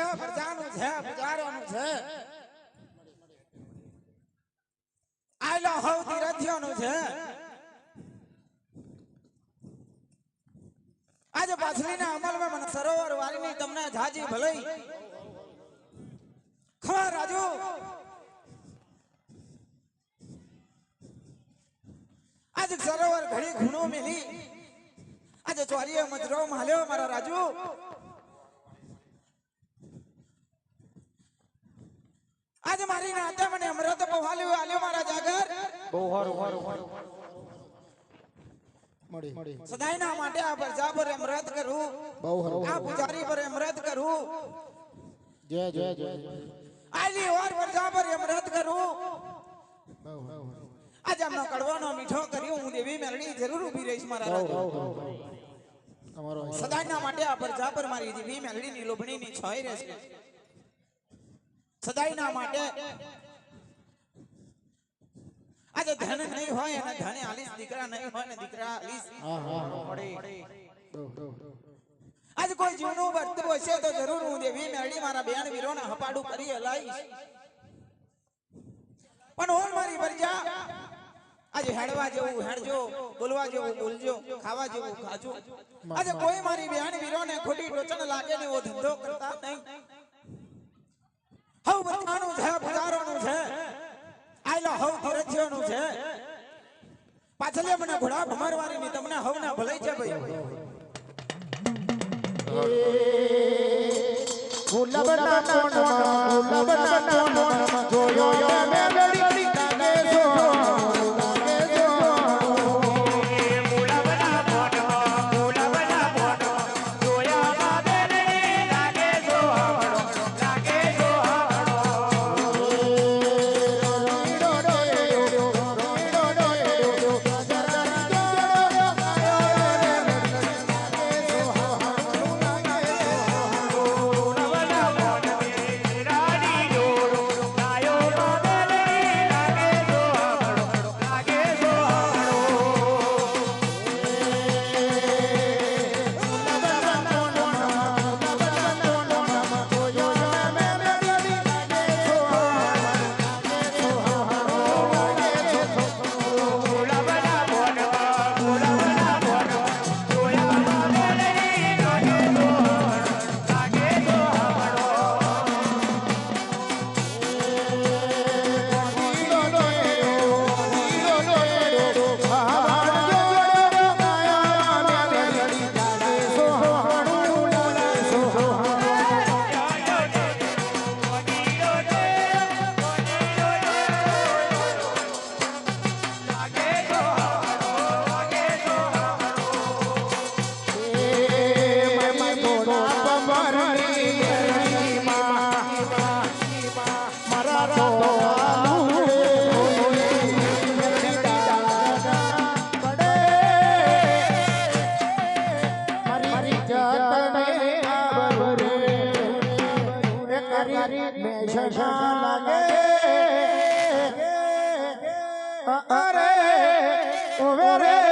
છે, પ્રજાનું છે પુજારોનું છે. આયલો હવ તીરથિયોનું છે. આજે સરોવર વારીની તમને જાજી ભલઈ. ખબર રાજુ? આજે સરોવર ઘડી ખૂણો મેલી. આજે ચોરીએ મજરો માલ્યો મારા રાજુ. આજે મારી નાતે મને અમૃત પવાલ્યું આલ્યો મારા જાગર. બહુ સારું સારું સારું મળી. સદાયના માટે આ પ્રજા પર અમૃત કરું. બહુ સારું આ પૂજારી પર અમૃત કરું. જય જય જય. આલી વાર પ્રજા પર અમૃત કરું. બહુ આજે એમનો કડવાનો મીઠો કર્યો. હું દેવી મેરડી જરૂર ઊભી રહીશ મારા અમારો સદાયના માટે આ પ્રજા પર મારી દેવી મેલડીની લોભણીની છોઈ રહેશે. સદાયના માટે આજે ધન નહીં હોય અને ધને આલીશ દીકરા નહીં હોય ને દીકરા બહુ આજે કોઈ જીવનું વર્તવું હશે તો જરૂર હું દેવી મેળી મારા બેન વીરોને હપાડું કરી હલાઈશ. પણ હું મારી પ્રજા આજે હેડવા જેવું હેડજો બોલવા જેવું બોલજો ખાવા જેવું ખાજો. આજે કોઈ મારી બેન વીરોને ખોટી ટોચન લાગે ને એવો ધંધો કરતા નહીં હવ બધાનું છે પુજારોનું છે આયલો હવ છે? પાછળ મને ઘોડા ભમરવારી ની તમને હવના ભલાઈ છે ભાઈ. ગુલાબના કોણમાં ગુલાબના અરે ઓવે રે.